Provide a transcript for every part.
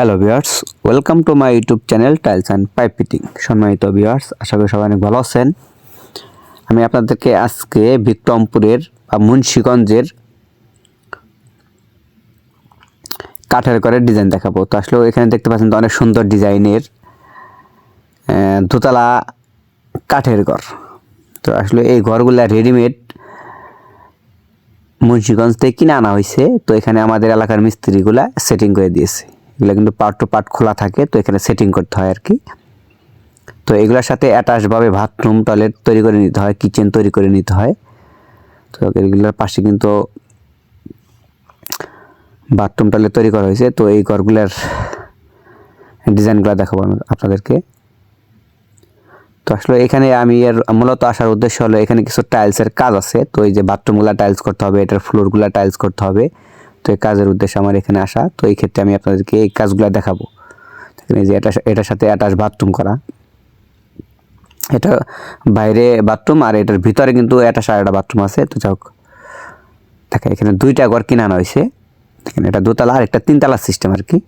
Hello viewers welcome to my YouTube channel tiles and pipe fitting সম্মানিত viewers আশা করি সবাই অনেক ভালো আছেন। আমি আপনাদেরকে আজকে বিক্রমপুরের বা মুন্সীগঞ্জের কাঠের ঘরের ডিজাইন দেখাবো। তো আসলে এখানে দেখতে পাচ্ছেন তো অনেক সুন্দর ডিজাইনের দোতলা কাঠের ঘর। তো আসলে এই ঘরগুলা রেডিমেড মুন্সীগঞ্জ থেকে কিনে আনা হয়েছে। তো এখানে আমাদের এলাকার মিস্ত্রিগুলা সেটিং করে দিয়েছে। এগুলো কিন্তু পার্ট টু পার্ট খোলা থাকে, তো এখানে সেটিং করতে হয় আর কি তো এগুলোর সাথে অ্যাটাচভাবে বাথরুম টয়লেট তৈরি করে নিতে হয় কিচেন তৈরি করে নিতে হয়। তো এগুলোর পাশে কিন্তু বাথরুম টয়লেট তৈরি করা হয়েছে। তো এই ঘরগুলোর ডিজাইনগুলো দেখাবো আপনাদেরকে। তো আসলে এখানে আমি এর মূলত আসার উদ্দেশ্য হলো, এখানে কিছু টাইলসের কাজ আছে। তো এই যে বাথরুমগুলো টাইলস করতে হবে, এটার ফ্লোরগুলো টাইলস করতে হবে। তো এই কাজের উদ্দেশ্যে আমার এখানে আসা। তো এই ক্ষেত্রে আমি আপনাদেরকে এই কাজগুলো দেখাবো। এখানে যে এটা এটার সাথে অ্যাটাচ বাথরুম করা। এটা বাইরে বাথরুম আর এটার ভিতরে কিন্তু অ্যাটাচ আর একটা বাথরুম আছে। তো যাক দেখা এখানে দুইটা ঘর কিনে আনা হয়েছে। দেখেন এটা দোতলা আর একটা তিনতলা সিস্টেম আর কি।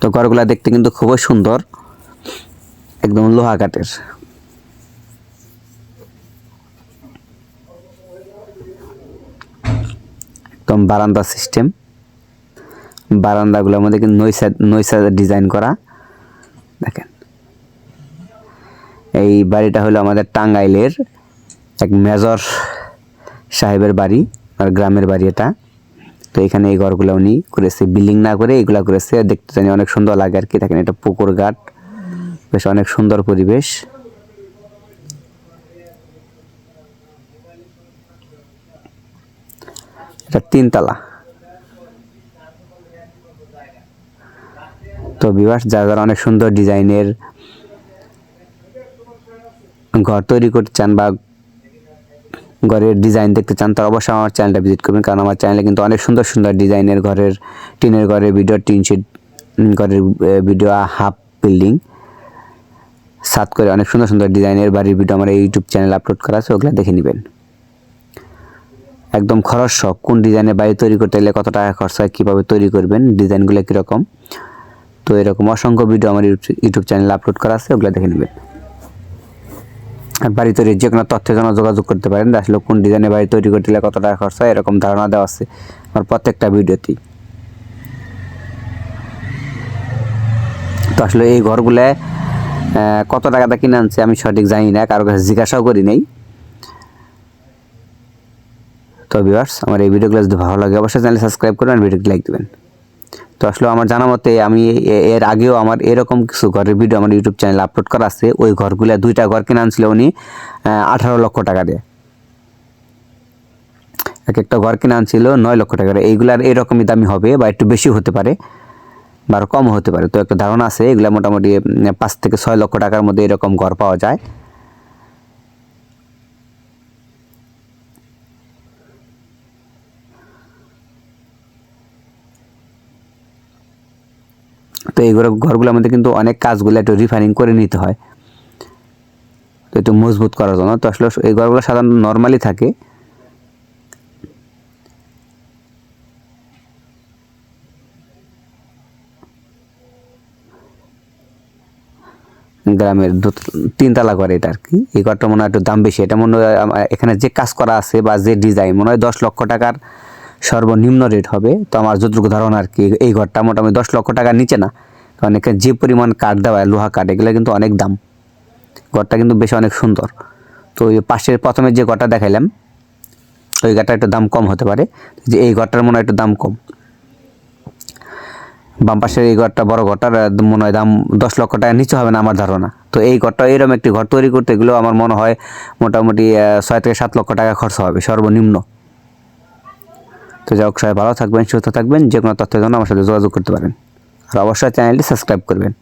তো ঘরগুলা দেখতে কিন্তু খুবই সুন্দর। একদম লোহা কাঠের। একদম বারান্দা সিস্টেম। বারান্দাগুলোর মধ্যে কিন্তু নৈসা নৈসা ডিজাইন করা। দেখেন। এই বাড়িটা হলো আমাদের টাঙ্গাইলের এক মেজর সাহেবের বাড়ি, আর গ্রামের বাড়ি এটা। তো এখানে এই ঘরগুলো উনি করেছে। বিল্ডিং না করে এগুলা করেছে। দেখতে জানি অনেক সুন্দর লাগে আর কি। দেখেন এটা পুকুর ঘাট। বেশ অনেক সুন্দর পরিবেশ। এটা তিনতলা। তো বিবাস যারা অনেক সুন্দর ডিজাইনের ঘর তৈরি করতে চান বা ঘরের ডিজাইন দেখতে চান, তারা অবশ্যই আমার চ্যানেলটা ভিজিট করবেন। কারণ আমার চ্যানেলে কিন্তু অনেক সুন্দর সুন্দর ডিজাইনের ঘরের, টিনের ঘরের ভিডিও টিন শিট ঘরের ভিডিও হাফ বিল্ডিং সাত করে অনেক সুন্দর সুন্দর ডিজাইনের বাড়ির ভিডিও আমার ইউটিউব চ্যানেলে আপলোড করা আছে, ওগুলো দেখে নেবেন। একদম খরচ সব। কোন ডিজাইনের বাড়ি তৈরি করতে গেলে কত টাকা খরচ হয়, কীভাবে তৈরি করবেন ডিজাইনগুলো কীরকম? তো এরকম অসংখ্য ভিডিও আমার ইউটিউব চ্যানেলে আপলোড করা আছে, ওগুলো দেখে নেবেন। আর বাড়ি তৈরির যে কোনো তথ্যের জন্য যোগাযোগ করতে পারেন আসলে কোন ডিজাইনে বাড়ি তৈরি করতে গেলে কত টাকা খরচ হয়, এরকম ধারণা দেওয়া আছে আমার প্রত্যেকটা ভিডিওতেই তো আসলে এই ঘরগুলো কত টাকাটা কিনে আনছে আমি সঠিক জানি না, কারও কাছে জিজ্ঞাসাও করি নাই। তো ভিউয়ার্স আমার এই ভিডিওগুলো যদি ভালো লাগে অবশ্যই চ্যানেল সাবস্ক্রাইব করবেন আর ভিডিওটি লাইক দেবেন। তো আসলে আমার জানা মতে আমি এর আগেও আমার এরকম কিছু ঘরের ভিডিও আমার ইউটিউব চ্যানেলে আপলোড করা আছে। ওই ঘরগুলো দুইটা ঘর কিনে আনছিল উনি আঠারো লক্ষ টাকা দিয়ে। এক একটা ঘর কিনে আনছিল নয় লক্ষ টাকা দিয়ে। এইগুলার এরকমই দামি হবে বা একটু বেশি হতে পারে বা কম হতে পারে। তো একটা ধারণা আছে, এগুলো মোটামুটি পাঁচ থেকে ছয় লক্ষ টাকার মধ্যে এরকম ঘর পাওয়া যায়। তো এই ঘর ঘরগুলোর মধ্যে কিন্তু অনেক কাজগুলো একটু রিফাইনিং করে নিতে হয়। তো একটু মজবুত করার জন্য। তো আসলে এই ঘরগুলো সাধারণত নর্মালি থাকে। গ্রামের দু- তিনতলা ঘর এটা আর কি। এই ঘরটা মনে হয় একটু দাম বেশি। এটা মনে হয় এখানে যে কাজ করা আছে বা যে ডিজাইন মনে হয় দশ লক্ষ টাকার সর্বনিম্ন রেট হবে। তো আমার যতটুকু ধারণা আর কি এই ঘরটা মোটামুটি দশ লক্ষ টাকার নিচে না। কারণ এখানে যে পরিমাণ কাঠ দেওয়া হয়, লোহা কাঠ এগুলো কিন্তু অনেক দাম। ঘরটা কিন্তু বেশ অনেক সুন্দর। তো ওই পাশের প্রথমে যে ঘরটা দেখাইলাম ওই ঘরটা একটু দাম কম হতে পারে। যে এই ঘরটার মনে হয় একটু দাম কম। বাম পাশের এই ঘরটা বড় ঘরটার মনে হয় দাম দশ লক্ষ টাকা নিচে হবে না আমার ধারণা। তো এই ঘরটা এরকম একটি ঘর তৈরি করতে গেলেও আমার মনে হয় মোটামুটি ছয় থেকে সাত লক্ষ টাকা খরচ হবে সর্বনিম্ন। তো যাই হোক, সবাই ভালো থাকবেন, সুস্থ থাকবেন, যে কোনো তথ্যের জন্য আমার সাথে যোগাযোগ করতে পারেন। আর অবশ্যই চ্যানেলটি সাবস্ক্রাইব করবেন।